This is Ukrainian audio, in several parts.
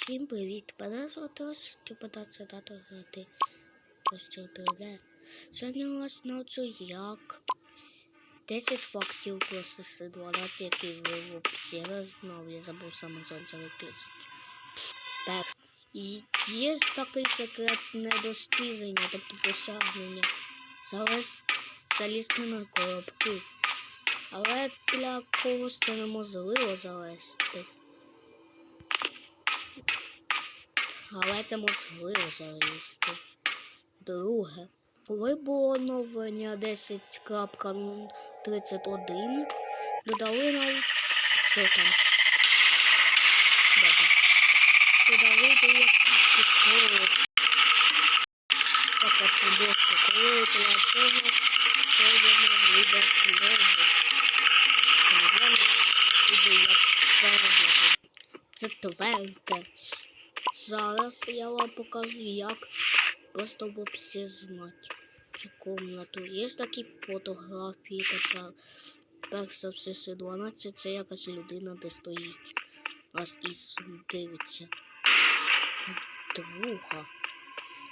Всім привіт! Звати Ось, питатися дати грати. Ось це друге. Сьогодні у вас навчу як 10 фактів про СС 12, які ви не знав. Я забув саме сонце виключити. Перше. Є такий секретне достіження, тобто досягнення. Залізти на коробки. Але для когось це неможливо залезти. Але це можливо залізти. Друге. Коли було оновлення 10.31, додали нам що там? Там? Додали деякі приколи. Так як дошку, коли для цього пройдемо відео книги. Самоземець буде як перегляд. Четверте. Зараз я вам покажу, як просто б всі знати цю комнату. Є такі фотографії тепер. Перша в СС 12 це якась людина, де стоїть. Аж і дивиться. Друга.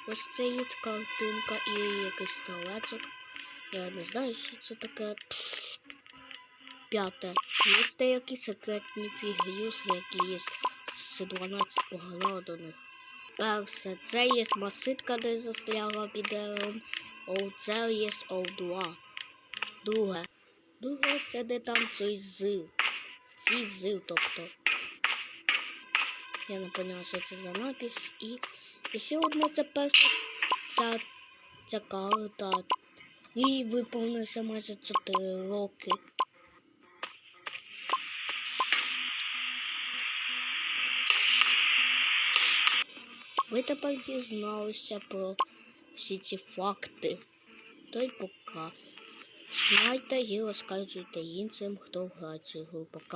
Ось це є картинка і якийсь стрілечок. Я не знаю, що це таке. П'яте. Є деякі секретні фігюси, які є з 12 погнала до. Перше, це є маситка, де застряла під деревом. Оце є О2. Друге. Друге, це де там цей зил. Цей зил, тобто. Я не поняла, що це за напис. І, і ще одне це перша ця, ця карта. Їй виповнилося майже 4 роки. Ви тепер дізналися про всі ці факти. То й пока. Знайте і розказуйте іншим, хто грає цю гру. Пока.